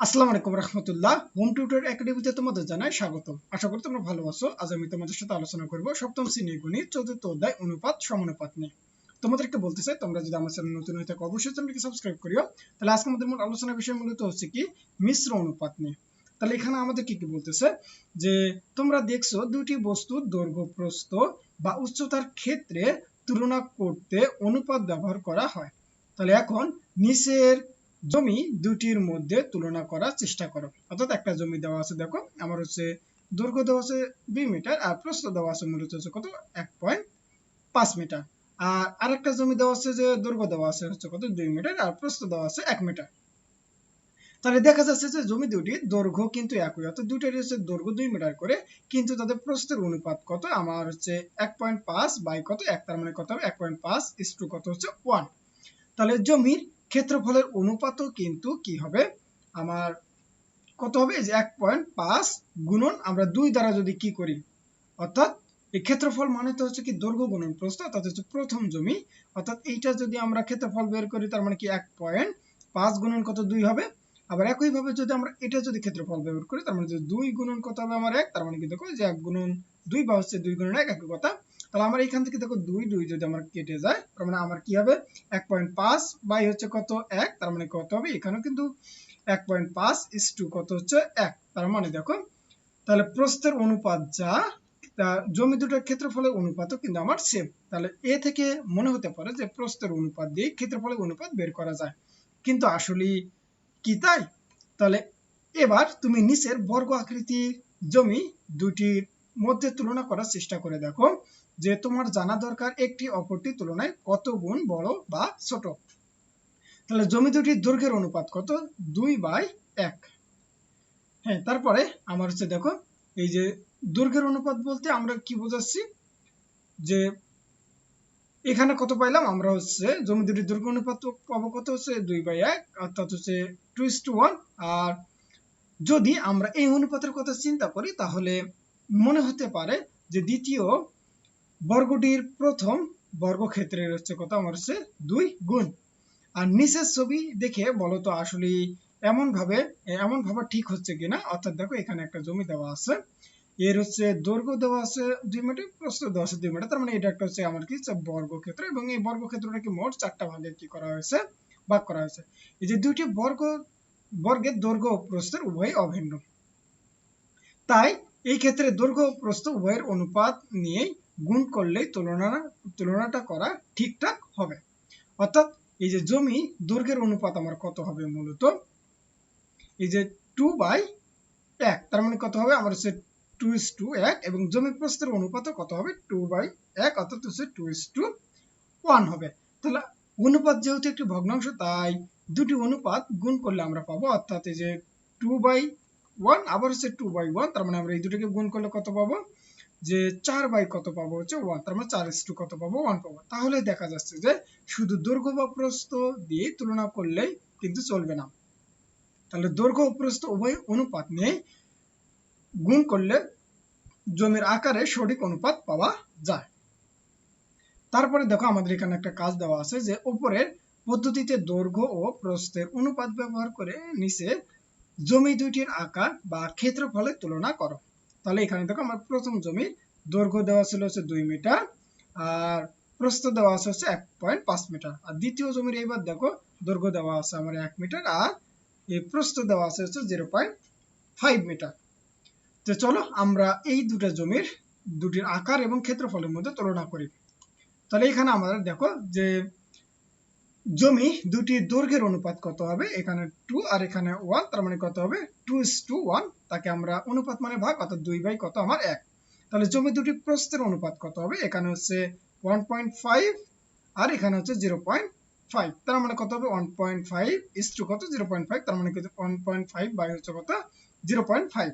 আসসালামু আলাইকুম রহমতুল্লাহ। Home tutor একাডেমিতে তোমাদের জানাই স্বাগত আশা করি তোমরা ভালো আছো। আজ আমি তোমাদের সাথে আলোচনা করব সপ্তম শ্রেণির গণিত, চতুর্থ অধ্যায়, অনুপাত, সমানুপাত নিয়ে। তোমাদেরকে বলতে চাই, তোমরা যদি আমার চ্যানেল নতুন হয়ে থাকো, অবশ্যই চ্যানেলকে সাবস্ক্রাইব করিও। তাহলে আজকে আমাদের মূল আলোচনার বিষয় মূলত হচ্ছে কি? মিশ্র অনুপাত নিয়ে। তাহলে এখানে আমাদের কি কি বলতেছে? যে তোমরা দেখছ দুটি বস্তুর দৈর্ঘ্য প্রস্থ বা উচ্চতার ক্ষেত্রে তুলনা করতে অনুপাত ব্যবহার করা হয়। তাহলে এখন নিচের জমি দুটির মধ্যে তুলনা করার চেষ্টা করো। অর্থাৎ একটা জমি দেওয়া আছে, দেখো, আমার হচ্ছে দৈর্ঘ্য দেওয়া আছে দুই মিটার আর প্রস্থ দেওয়া আছে মূলত হচ্ছে কত? এক পয়েন্ট পাঁচ মিটার আর আরেকটা জমি দেওয়া আছে যে দৈর্ঘ্য দেওয়া আছে, হচ্ছে কত? দুই মিটার আর প্রস্থ দেওয়া আছে এক মিটার তাহলে দেখা যাচ্ছে যে জমি দুটি দৈর্ঘ্য কিন্তু একই, অর্থাৎ দুইটারই হচ্ছে দৈর্ঘ্য দুই মিটার করে, কিন্তু তাদের প্রস্থের অনুপাত কত? আমার হচ্ছে এক পয়েন্ট পাঁচ বাই কত? এক, তার মানে কত হবে? এক পয়েন্ট পাঁচ ইস টু কত হচ্ছে ওয়ান তাহলে জমির ক্ষেত্রফলের অনুপাতও কিন্তু কি হবে? আমার কত হবে? যে এক পয়েন্ট পাঁচ গুণন আমরা দুই দ্বারা যদি কি করি? অর্থাৎ এই ক্ষেত্রফল মানে তো হচ্ছে কি দৈর্ঘ্য গুণন প্রস্থ, অর্থাৎ হচ্ছে প্রথম জমি। অর্থাৎ এইটা যদি আমরা ক্ষেত্রফল বের করি, তার মানে কি এক পয়েন্ট পাঁচ গুণন কত দুই হবে? আবার একইভাবে যদি আমরা এটা যদি ক্ষেত্রফল বের করি, তার মানে দুই গুণন কত হবে আমার এক? তার মানে কি দেখো যে এক গুণন দুই বা হচ্ছে দুই গুণন এক, একই কথা। তাহলে আমার এখান থেকে দেখো দুই দুই যদি আমার কেটে যায়, তার মানে আমার কি হবে? এক পয়েন্ট পাঁচ বাই হচ্ছে কত? এক, তার মানে কত হবে? এখানেও কিন্তু এক পয়েন্ট পাঁচ ইস টু কত হচ্ছে? এক, তার মানে দেখো, তাহলে প্রস্থের অনুপাত যা জমি দুটোর ক্ষেত্রফলের অনুপাতও কিন্তু আমার সেম তাহলে এ থেকে মনে হতে পারে যে প্রস্থের অনুপাত দিয়ে ক্ষেত্রফলের অনুপাত বের করা যায়। কিন্তু আসলে কি তাই? তাহলে এবার তুমি নিচের বর্গ আকৃতির জমি দুটির মধ্যে তুলনা করার চেষ্টা করে দেখো। যে তোমার জানা দরকার একটি অপরটি তুলনায় কত গুণ বড় বা ছোট? তাহলে জমি দুটির দৈর্ঘ্যের অনুপাত কত? দুই বাই এক। হ্যাঁ তারপরে আমার হচ্ছে দেখো, এই যে দৈর্ঘ্যের অনুপাত বলতে আমরা কি বোঝাচ্ছি? যে এখানে কত পাইলাম? আমরা হচ্ছে জমি দুটির দৈর্ঘ্য অনুপাত পাবো কত? হচ্ছে দুই বাই এক, অর্থাৎ হচ্ছে টু ইস টু ওয়ান আর যদি আমরা এই অনুপাতের কথা চিন্তা করি, তাহলে মনে হতে পারে যে দ্বিতীয় বর্গটির প্রথম বর্গক্ষেত্রের হচ্ছে কত? আমার হচ্ছে দুই গুণ। আর নিচের ছবি দেখে বলো তো আসলে এমন ভাবে এমন ভাবে ঠিক হচ্ছে কিনা? অর্থাৎ দেখো, এখানে একটা জমি দেওয়া আছে। এর হচ্ছে দৈর্ঘ্য দেওয়া আছে দুই মিটার প্রস্থ দেওয়া আছে দুই মিটার তার মানে এটা একটা হচ্ছে আমার কি বর্গক্ষেত্র। এবং এই বর্গক্ষেত্রটাকে মোট চারটা ভাগে কি করা হয়েছে? ভাগ করা হয়েছে। এই যে দুইটি বর্গ, বর্গের দৈর্ঘ্য প্রস্থের উভয় অভিন্ন। তাই এই ক্ষেত্রে দৈর্ঘ্য প্রস্থ উভয়ের অনুপাত নিয়েই গুণ করলেই তুলনা, তুলনাটা করা ঠিকঠাক হবে। অর্থাৎ এই যে জমি দৈর্ঘ্যের অনুপাত আমার কত হবে মূলত? এই যে টু বাই এক, তার মানে কত হবে? আমার হচ্ছে টু ইস টু এক, এবং জমি প্রস্থের অনুপাতও কত হবে? টু বাই এক, অর্থাৎ হচ্ছে টু ইস টু ওয়ান হবে। তাহলে অনুপাত যেহেতু একটি ভগ্নাংশ, তাই দুটি অনুপাত গুণ করলে আমরা পাবো। অর্থাৎ এই যে টু বাই ওয়ান আবার হচ্ছে টু বাই ওয়ান তার মানে আমরা এই দুটোকে গুণ করলে কত পাবো? যে চার বাই কত পাবো হচ্ছে ওয়ান তার মানে চার ইস টু কত পাবো ওয়ান পাবো। তাহলে দেখা যাচ্ছে যে শুধু দৈর্ঘ্য বা প্রস্থ দিয়ে তুলনা করলেই কিন্তু চলবে না। তাহলে দৈর্ঘ্য ও প্রস্থ উভয় অনুপাত নিয়ে গুণ করলে জমির আকারে সঠিক অনুপাত পাওয়া যায়। তারপরে দেখো আমাদের এখানে একটা কাজ দেওয়া আছে যে উপরের পদ্ধতিতে দৈর্ঘ্য ও প্রস্থের অনুপাত ব্যবহার করে নিচে জমি দুইটির আকার বা ক্ষেত্রফলের তুলনা করো। তাহলে এখানে দেখো আমার প্রথম জমির দৈর্ঘ্য দেওয়া ছিল হচ্ছে দুই মিটার, আর প্রস্থ দেওয়া আছে হচ্ছে এক পয়েন্ট পাঁচ মিটার। আর দ্বিতীয় জমির এইবার দেখো, দৈর্ঘ্য দেওয়া আছে আমার এক মিটার, আর এই প্রস্থ দেওয়া আছে হচ্ছে জিরো পয়েন্ট ফাইভ মিটার। তো চলো আমরা এই দুটো জমির দুটির আকার এবং ক্ষেত্রফলের মধ্যে তুলনা করি। তাহলে এখানে আমাদের দেখো যে জমি দুটি দৈর্ঘ্যের অনুপাত কত হবে? এখানে টু আর এখানে ওয়ান তার মানে কত হবে? টু ইস টু ওয়ান তাকে আমরা অনুপাত মানে ভাগ, অর্থাৎ দুই বাই কত আমার এক। তাহলে জমি দুটি প্রস্তের অনুপাত কত হবে? এখানে হচ্ছে ওয়ান পয়েন্ট ফাইভ আর এখানে হচ্ছে জিরো পয়েন্ট ফাইভ তার মানে কত হবে? One point five is two কত? জিরো পয়েন্ট ফাইভ তার মানে ওয়ান পয়েন্ট ফাইভ বাই হচ্ছে কত? জিরো পয়েন্ট ফাইভ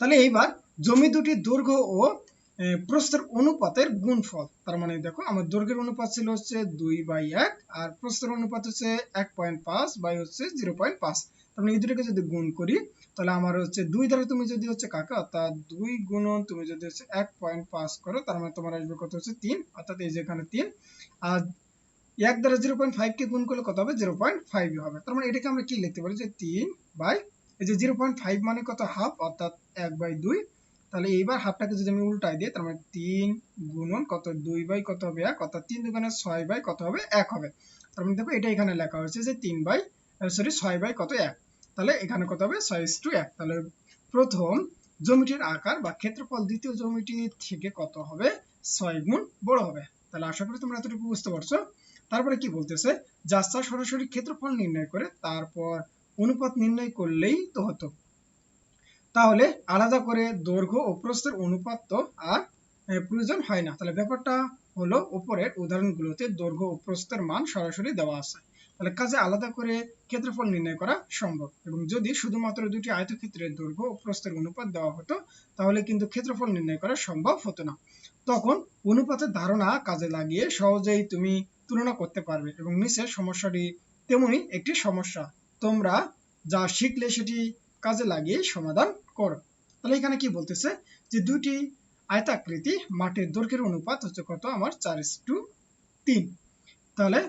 তাহলে এইবার জমি দুটি দৈর্ঘ্য ও প্রস্থের অনুপাতের গুণফল। তার মানে দেখো, আমার দৈর্ঘ্যের অনুপাত ছিল হচ্ছে দুই বাই এক, আর প্রস্থের অনুপাত হচ্ছে এক পয়েন্ট পাঁচ বাই হচ্ছে জিরো পয়েন্ট পাঁচ। মানে এই দুটোকে যদি গুণ করি, তাহলে আমার হচ্ছে দুই দ্বারা তুমি যদি হচ্ছে কাকা, অর্থাৎ দুই গুণন তুমি যদি হচ্ছে এক পয়েন্ট পাঁচ করো, তার মানে তোমার আসবে কত হচ্ছে তিন, অর্থাৎ এই যে এখানে তিন, আর এক দ্বারা জিরো পয়েন্ট ফাইভ কে গুণ করলে কত হবে? জিরো পয়েন্ট ফাইভ হবে। তার মানে এটাকে আমরা কি লিখতে পারি? যে তিন বাই, এই যে জিরো পয়েন্ট ফাইভ মানে কত? হাফ, অর্থাৎ এক বাই দুই তাহলে এইবার হাফটাকে যদি আমি উল্টাই দিই, তার মানে তিন গুণন কত দুই বাই কত হবে এক, অর্থাৎ তিন দুগুণে ছয় বাই কত হবে এক হবে। তার মানে দেখো এটা এখানে লেখা হয়েছে যে তিন বাই সরি ছয় বাই কত এক। তাহলে এখানে কত হবে? ছয় টু এক। তাহলে প্রথম জমিটির আকার বা ক্ষেত্রফল দ্বিতীয় জমিটি থেকে কত হবে? ছয় গুণ বড় হবে। তাহলে আশা করি তোমরা এতটুকু বুঝতে পারছ। তারপরে কি বলতেছে? যাত্রা সরাসরি ক্ষেত্রফল নির্ণয় করে তারপর অনুপাত নির্ণয় করলেই তো হতো। তাহলে আলাদা করে দৈর্ঘ্য ও প্রস্থের অনুপাত তো আর প্রয়োজন হয় না। তাহলে ব্যাপারটা হলো উপরের উদাহরণগুলোতে দৈর্ঘ্য ও প্রস্থের মান সরাসরি দেওয়া আছে। তাহলে কাজে আলাদা করে ক্ষেত্রফল নির্ণয় করা সম্ভব। এবং যদি শুধুমাত্র দুটি আয়তক্ষেত্রের দৈর্ঘ্য ও প্রস্থের অনুপাত দেওয়া হতো, তাহলে কিন্তু ক্ষেত্রফল নির্ণয় করা সম্ভব হতো না। তখন অনুপাতের ধারণা কাজে লাগিয়ে সহজেই তুমি তুলনা করতে পারবে এবং নিচের সমস্যাটি তেমনি একটি সমস্যা। তোমরা যা শিখলে সেটি কাজে লাগিয়ে সমাধান করো। তাহলে এখানে কি বলতেছে? যে দুটি আয়তাকৃতি মাটির দৈর্ঘ্যের অনুপাত হচ্ছে কত? আমার চার টু তিন। তাহলে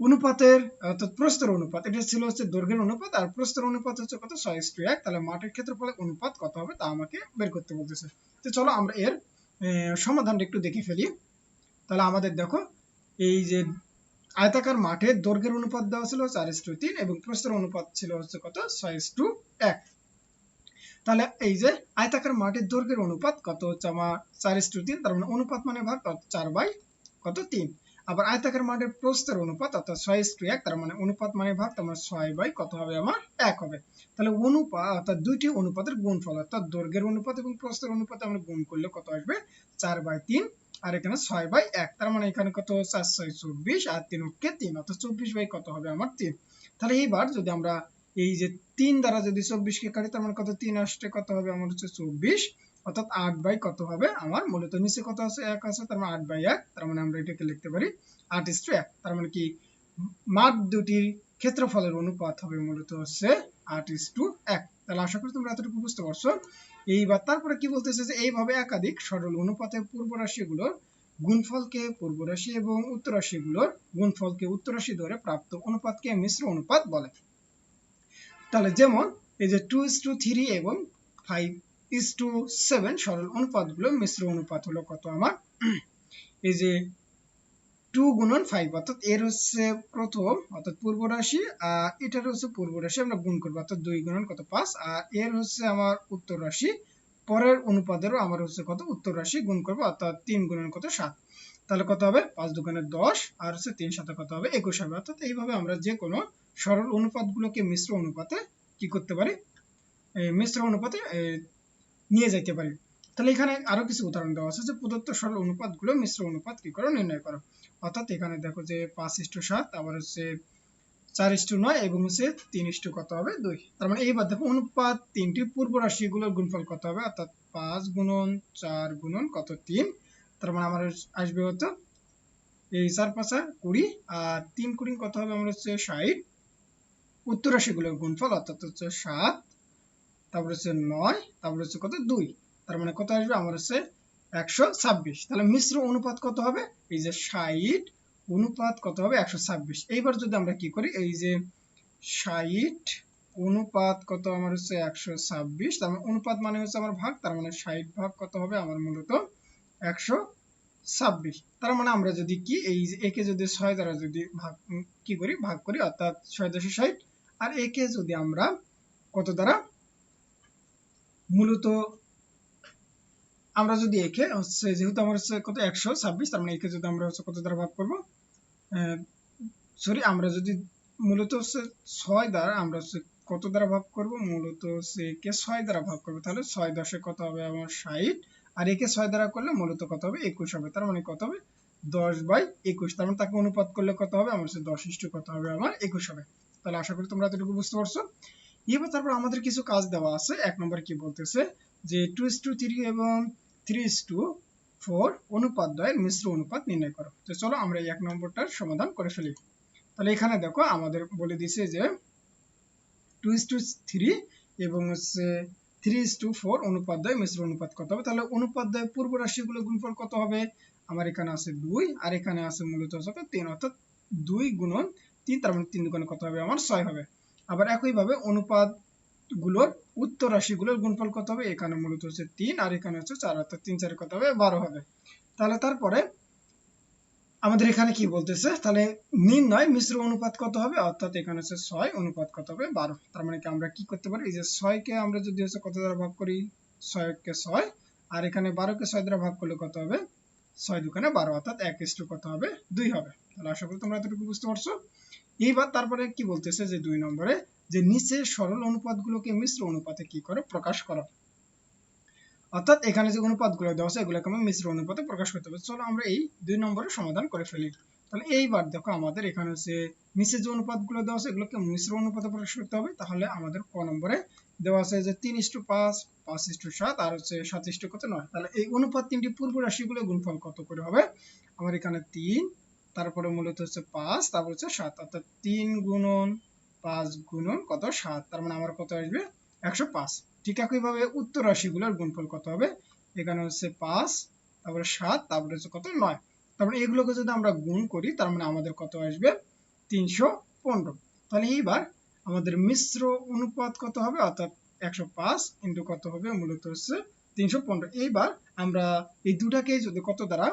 অনুপাতের, অর্থাৎ প্রস্তর অনুপাত, এটা ছিল হচ্ছে দৈর্ঘ্যের অনুপাত, আর প্রস্তর অনুপাত হচ্ছে কত? ছয় টু এক। তাহলে মাটির ক্ষেত্রফলের অনুপাত কত হবে? তা আমাকে বের করতে বলতেছে। তো চলো আমরা এর সমাধানটা একটু দেখে ফেলি। তাহলে আমাদের দেখো, এই যে আয়তাকার মাঠে দৈর্ঘ্যের অনুপাত দেওয়া ছিল চার ইস টু তিন এবং প্রস্তর অনুপাত ছিল হচ্ছে কত ছয় টু এক। তাহলে এই যে আয়তাকার মাঠের দৈর্ঘ্যের অনুপাত কত হচ্ছে আমার চার ইস টু তিন, তার মানে অনুপাত মানে ভাগ কত চার বাই কত তিন। আবার আয়তাকার মাঠের প্রস্থের অনুপাত অর্থাৎ ছয় ইস টু এক, তার মানে অনুপাত মানে ভাগ, তার মানে ছয় বাই কত হবে আমার এক হবে। তাহলে অনুপাত অর্থাৎ দুইটি অনুপাতের গুণফল, অর্থাৎ দৈর্ঘ্যের অনুপাত এবং প্রস্থের অনুপাত আমরা গুণ করলে কত আসবে? চার বাই তিন আর এখানে ছয় বাই এক। তার মানে এখানে কত? চার ছয় চব্বিশ আর তিন কে তিন, অর্থাৎ চব্বিশ বাই কত হবে আমার তিন। তাহলে এইবার যদি আমরা এই যে তিন দ্বারা যদি চব্বিশকে কাটি, তার মানে কত? তিন আসতে কত হবে? আমার হচ্ছে চব্বিশ, অর্থাৎ আট বাই কত হবে? আমার মূলত নিচে কত আছে? এক আছে, তার মানে আট বাই এক। তার মানে আমরা এটাকে লিখতে পারি আট ইস টু এক তার মানে কি? মাঠ দুটির ক্ষেত্রফলের অনুপাত হবে মূলত হচ্ছে আট ইস টু এক। তাহলে আশা করি এইবার তারপরে কি বলতেছে এইভাবে একাধিক সরল অনুপাতে পূর্ব রাশিগুলোর গুণফলকে পূর্ব এবং উত্তর রাশিগুলোর গুণফলকে উত্তর ধরে প্রাপ্ত অনুপাতকে মিশ্র অনুপাত বলে। তাহলে যেমন এই যে টু ইস টু থ্রি এবং ফাইভ ইস টু সেভেন সরল অনুপাতগুলো মিশ্র অনুপাত হলো কত আমার? এই যে টু গুণন ফাইভ অর্থাৎ এর হচ্ছে প্রথম, অর্থাৎ পূর্ব রাশি, আর এটার হচ্ছে পূর্ব রাশি, আমরা গুণ করব, অর্থাৎ দুই গুণন কত পাঁচ, আর এর হচ্ছে আমার উত্তর রাশি, পরের অনুপাদেরও আমার হচ্ছে কত, উত্তর রাশি গুণ করব, অর্থাৎ তিন গুণন কত সাত, তাহলে কত হবে? পাঁচ দোকানের দশ, আর হচ্ছে তিন সাথে কত হবে? একুশ হবে, অর্থাৎ এইভাবে আমরা যে কোনো সরল অনুপাতগুলোকে মিশ্র অনুপাতে কি করতে পারি? মিশ্র অনুপাতে নিয়ে যাইতে পারি। তাহলে এখানে আরও কিছু উদাহরণ দেওয়া আছে যে প্রদত্ত সরল অনুপাতগুলো মিশ্র অনুপাত কি করে নির্ণয় করো। অর্থাৎ এখানে দেখো যে পাঁচ ইস্টু সাত, আবার হচ্ছে চার ইস্টু নয় এবং হচ্ছে তিন ইস্টু কত হবে? দুই। তার মানে এইবার দেখো অনুপাত তিনটি পূর্ব রাশিগুলোর গুণফল কত হবে? অর্থাৎ পাঁচ গুণন চার গুণন কত? তিন। তার মানে আমার আসবে হতো এই চার পাঁচা কুড়ি, আর তিন কুড়ি কত হবে? আমার হচ্ছে ষাট। উত্তর রাশিগুলোর গুণফল অর্থাৎ হচ্ছে সাত, তারপর হচ্ছে নয়, তারপর হচ্ছে কত? দুই। তার মানে কত আসবে? আমার হচ্ছে একশো ছাব্বিশ। তাহলে মিশ্র অনুপাত কত হবে? এই যে ষাট, অনুপাত কত হবে? একশো ছাব্বিশ। এইবার যদি আমরা কি করি? এই যে ষাট, অনুপাত কত? আমার হচ্ছে একশো ছাব্বিশ। তার মানে অনুপাত মানে হচ্ছে আমার ভাগ। তার মানে ষাট ভাগ কত হবে? আমার মূলত একশো ছাব্বিশ। তার মানে আমরা যদি কি? এই যে একে যদি ছয় দ্বারা যদি ভাগ কি করি? ভাগ করি, অর্থাৎ ছয় দশ ষাট। আর একে যদি আমরা কত দ্বারা? মূলত আমরা যদি একে, হচ্ছে যেহেতু আমার হচ্ছে কত, একশো ছাব্বিশ, তার মানে একে যদি আমরা হচ্ছে কত দ্বারা ভাগ করব? সরি আমরা যদি মূলত হচ্ছে ছয় দ্বারা আমরা হচ্ছে কত দ্বারা ভাগ করব? মূলত হচ্ছে একে ছয় দ্বারা ভাগ করব। তাহলে ছয় দশে কত হবে আমার ষাট? আর একে ছয় দ্বারা করলে মূলত কত হবে? একুশ হবে। তার মানে কত হবে? দশ বাই একুশ। তার মানে তাকে অনুপাত করলে কত হবে? আমার হচ্ছে দশ ইস্টু কত হবে? আমার একুশ হবে। তাহলে আশা করি তোমরা এতটুকু বুঝতে পারছ। এবার তারপর আমাদের কিছু কাজ দেওয়া আছে। এক নম্বর কি বলতেছে? যে টু ইস টু থ্রি এবং থ্রি টু অনুপাত নির্ণয় করো। তো চলো আমরা এক নম্বরটার সমাধান করে ফেলি। তাহলে এখানে দেখো আমাদের বলে দিছে যে টু ইস টু থ্রি এবং হচ্ছে থ্রি ইস টু ফোর মিশ্র অনুপাত কত হবে? তাহলে পূর্ব রাশিগুলো গুণফল কত হবে? আমার এখানে আছে দুই, আর এখানে আছে মূলত হচ্ছে তিন। অর্থাৎ দুই গুণন তিন, তার মানে তিন কত হবে? আমার ছয় হবে। আবার একইভাবে অনুপাত গুলোর উত্তর রাশিগুলোর গুণফল কত হবে? এখানে মূলত হচ্ছে তিন, আর এখানে হচ্ছে চার, অর্থাৎ তিন চারে কত হবে? বারো হবে। তাহলে তারপরে আমাদের এখানে কি বলতেছে? তাহলে নির্ণয় মিশ্র অনুপাত কত হবে? অর্থাৎ এখানে হচ্ছে ছয় অনুপাত কত হবে? বারো। তার মানে কি আমরা কি করতে পারি? এই যে ছয়কে আমরা যদি হচ্ছে কত দ্বারা ভাগ করি? ছয়কে ছয়। আর এখানে বারোকে ছয় দ্বারা ভাগ করলে কত হবে? ছয় দুখানে বারো, অর্থাৎ এক ইস্টু কত হবে? দুই হবে। তাহলে আশা করি তোমরা এতটুকু বুঝতে পারছ। এইবার তারপরে কি বলতেছে? যে দুই নম্বরে যে নিচে সরল অনুপাতগুলোকে মিশ্র অনুপাতে কি করে? প্রকাশ করো। অর্থাৎ এখানে যে অনুপাতগুলো দেওয়া আছে, এগুলোকে আমি মিশ্র অনুপাতে প্রকাশ করতে হবে চলো আমরা এই দুই নম্বরের সমাধান করে ফেলি। তাহলে এইবার দেখো আমাদের এখানে হচ্ছে নিচে যে অনুপাতগুলো দেওয়া আছে, এগুলোকে মিশ্র অনুপাতে প্রকাশ করতে হবে। তাহলে আমাদের ক নম্বরে দেওয়া আছে যে তিন ইস্টু পাঁচ পাঁচ ইস্টু সাত, আর হচ্ছে সাত ইস্টু কত? নয়। তাহলে এই অনুপাত তিনটি পূর্ব রাশিগুলো গুণফল কত করে হবে? আমার এখানে তিন, তারপরে মূলত হচ্ছে পাঁচ, তারপর হচ্ছে সাত। অর্থাৎ তিন গুণন পাঁচ গুণন কত? সাত। তার মানে আমার কত আসবে? একশো পাঁচ। ঠিক একইভাবে উত্তর রাশিগুলোর গুণফল কত হবে? এখানে হচ্ছে পাঁচ, তারপরে সাত, তারপরে হচ্ছে কত? নয়। তারপরে এগুলোকে যদি আমরা গুণ করি, তার মানে আমাদের কত আসবে? তিনশো পনেরো। তাহলে এইবার আমাদের মিশ্র অনুপাত কত হবে? অর্থাৎ একশো পাঁচ ইন্টু কত হবে? মূলত হচ্ছে তিনশো পনেরো। এইবার আমরা এই দুটাকে যদি কত দ্বারা?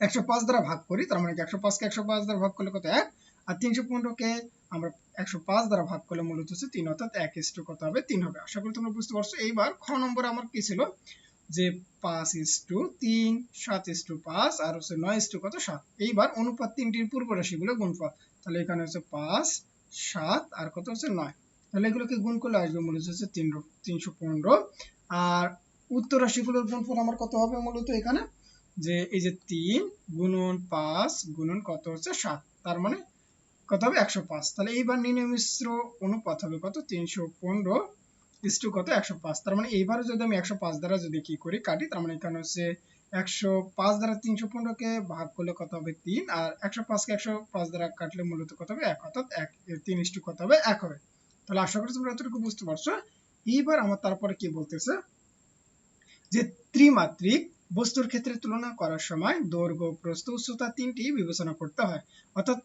একশো পাঁচ দ্বারা ভাগ করি, তার মানে একশো পাঁচকে একশো পাঁচ দ্বারা ভাগ করলে কত? এক। আর তিনশো পনেরোকে আমরা একশো পাঁচ দ্বারা ভাগ করলে মূলত হচ্ছে তিন, অর্থাৎ এক ইস্টু কত হবে? তিন হবে। আশা করি তোমরা বুঝতে পারছ। এইবার খ নম্বর আমার কি ছিল? যে পাঁচ ইস্টু তিন, সাত ইস্টু পাঁচ, আর হচ্ছে নয় ইস্টু কত? সাত। এইবার অনুপাত তিনটির পূর্ব রাশিগুলো গুণফল। তাহলে এখানে হচ্ছে পাঁচ, সাত, আর কত হচ্ছে নয়। তাহলে এগুলোকে গুণ করলে আসবে মূলত হচ্ছে তিন তিনশো পনেরো। আর উত্তর রাশিগুলোর গুণফল আমার কত হবে মূলত এখানে? যে এই যে তিন গুণন পাঁচ গুণন কত হচ্ছে সাত। তার মানে কত হবে? একশো পাঁচ। তাহলে এইবার নির্ণয় মিশ্র অনুপাত হবে কত? তিনশো পনেরো। ইস্টু কত? একশো পাঁচ। তার মানে এইবারে যদি আমি একশো পাঁচ দ্বারা যদি কি করি, কাটি, তার মানে এখানে হচ্ছে একশো পাঁচ দ্বারা তিনশো পনেরোকে ভাগ করলে কত হবে? তিন। আর একশো পাঁচকে একশো পাঁচ দ্বারা কাটলে মূলত কত হবে? এক। অর্থাৎ এক তিন ইস্টু কত হবে? এক হবে। তাহলে আশা করি তোমরা এতটুকু বুঝতে পারছ। এইবার আমার তারপরে কি বলতেছে? যে ত্রিমাত্রিক বস্তুর ক্ষেত্রে তুলনা করার সময় দৈর্ঘ্য, প্রস্থ, উচ্চতা তিনটি বিবেচনা করতে হয়। অর্থাৎ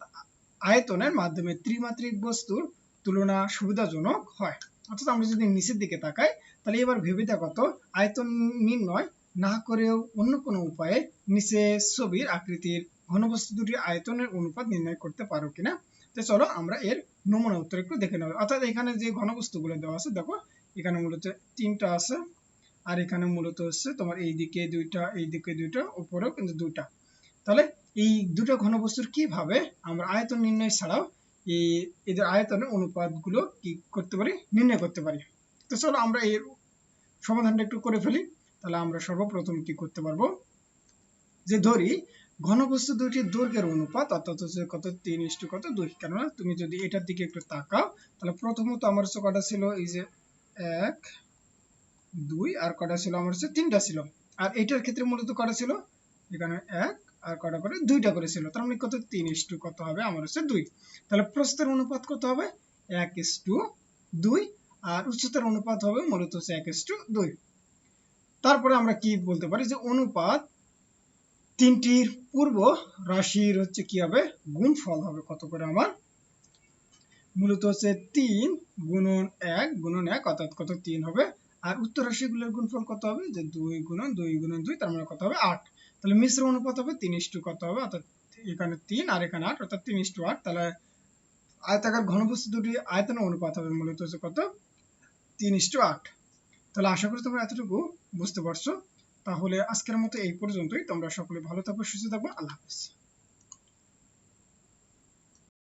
আয়তনের মাধ্যমে ত্রিমাত্রিক বস্তুর তুলনা সুবিধাজনক হয়। অর্থাৎ আমরা যদি নিচের দিকে তাকাই, তাহলে এবার ভেবে দেখো তো, আয়তন নির্ণয় না করেও অন্য কোনো উপায়ে নিচে ছবির আকৃতির ঘনবস্তু দুটির আয়তনের অনুপাত নির্ণয় করতে পারো কিনা? তো চলো আমরা এর নমুনা উত্তর একটু দেখে নেব অর্থাৎ এখানে যে ঘনবস্তুগুলো দেওয়া আছে, দেখো, এখানে মূলত তিনটা আছে, আর এখানে মূলত হচ্ছে তোমার এই দিকে দুইটা এই দিকে দুইটা উপরেও কিন্তু দুইটা। তাহলে এই দুটো ঘনবস্তুর কীভাবে আমরা আয়তন নির্ণয় ছাড়াও এই এদের আয়তনের অনুপাতগুলো কি করতে পারি, নির্ণয় করতে পারি? তো চলো আমরা এর সমাধানটা একটু করে ফেলি। তাহলে আমরা সর্বপ্রথম কি করতে পারব? যে ধরি, ঘনবস্তু দুটির দৈর্ঘ্যের অনুপাত, অর্থাৎ হচ্ছে কত? তিন ইস্টু কত? দুই। কেননা তুমি যদি এটার দিকে একটু তাকাও, তাহলে প্রথমত আমার হচ্ছে কটা ছিল? এই যে এক, দুই, আর কটা ছিল? আমার হচ্ছে তিনটা ছিল। আর এটার ক্ষেত্রে মূলত কটা ছিল? এখানে এক আর কটা করে? দুইটা করে ছিল তার মানে কত? তিন ইস টু কত হবে? আমার হচ্ছে দুই। তাহলে প্রস্থের অনুপাত কত হবে? এক ইস টু দুই। আর উচ্চতার অনুপাত হবে মূলত হচ্ছে এক ইস টু দুই। তারপরে আমরা কি বলতে পারি? যে অনুপাত তিনটির পূর্ব রাশির হচ্ছে কি হবে? গুণফল হবে। কত করে আমার? মূলত হচ্ছে তিন গুণন এক গুণন এক, অর্থাৎ কত? তিন হবে। আর উত্তর রাশিগুলোর গুণফল কত হবে? যে দুই গুণন দুই গুণন দুই, তার মানে কত হবে? আট। তাহলে মিশ্র অনুপাত হবে তিন ইস্টু কত হবে? অর্থাৎ এখানে তিন আর এখানে আট, অর্থাৎ তিন ইস্টু আট। তাহলে আয়তাকার ঘনবস্তু দুটি আয়তন অনুপাত হবে, মূলত হচ্ছে কত? তিন ইস্টু আট। তাহলে আশা করি তোমরা এতটুকু বুঝতে পারছ। তাহলে আজকের মতো এই পর্যন্তই। তোমরা সকলে ভালো থাকো, সুস্থ থাকব আল্লাহ হাফেজ।